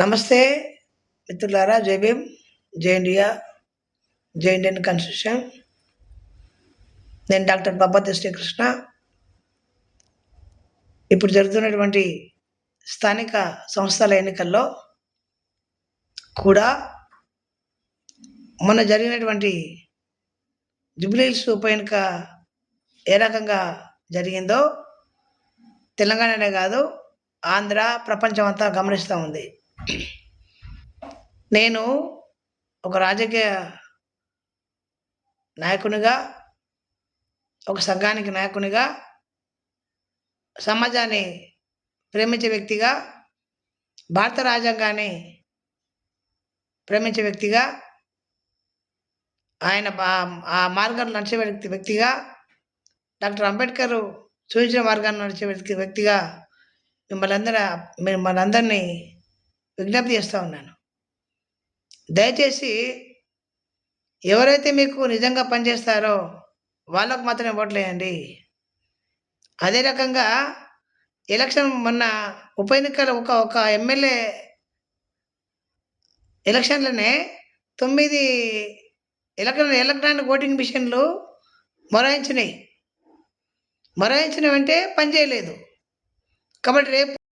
నమస్తే మిత్రులారా జై భీమ్ జై ఇండియా జై ఇండియన్ కన్స్టిట్యూషన్. నేను డాక్టర్ బాబాతి శ్రీకృష్ణ. ఇప్పుడు జరుగుతున్నటువంటి స్థానిక సంస్థల ఎన్నికల్లో కూడా మొన్న జరిగినటువంటి జుబ్లీహిల్స్ ఉప ఎన్నిక ఏ రకంగా జరిగిందో తెలంగాణనే కాదు ఆంధ్ర ప్రపంచం అంతా గమనిస్తూ ఉంది. నేను ఒక రాజకీయ నాయకునిగా ఒక సంఘానికి నాయకునిగా సమాజాన్ని ప్రేమించే వ్యక్తిగా భారత రాజ్యాంగాన్ని ప్రేమించే వ్యక్తిగా ఆయన ఆ మార్గాన్ని నడిచే వ్యక్తి వ్యక్తిగా డాక్టర్ అంబేద్కర్ సూచించిన మార్గాన్ని నడిచే వ్యక్తి వ్యక్తిగా మిమ్మల్ని అందరూ మిమ్మల్ని అందరినీ విజ్ఞప్తి చేస్తూ ఉన్నాను. దయచేసి ఎవరైతే మీకు నిజంగా పనిచేస్తారో వాళ్ళకు మాత్రమే ఓట్లు వేయండి అదే రకంగా ఎలక్షన్ మొన్న ఉప ఎన్నికల ఒక ఒక ఎమ్మెల్యే ఎలక్షన్లోనే తొమ్మిది ఎలక్ట్రాన్ ఎలక్ట్రానిక్ ఓటింగ్ మిషన్లు మొరాయించినాయి. మొరాయించినవంటే పనిచేయలేదు కాబట్టి రేపు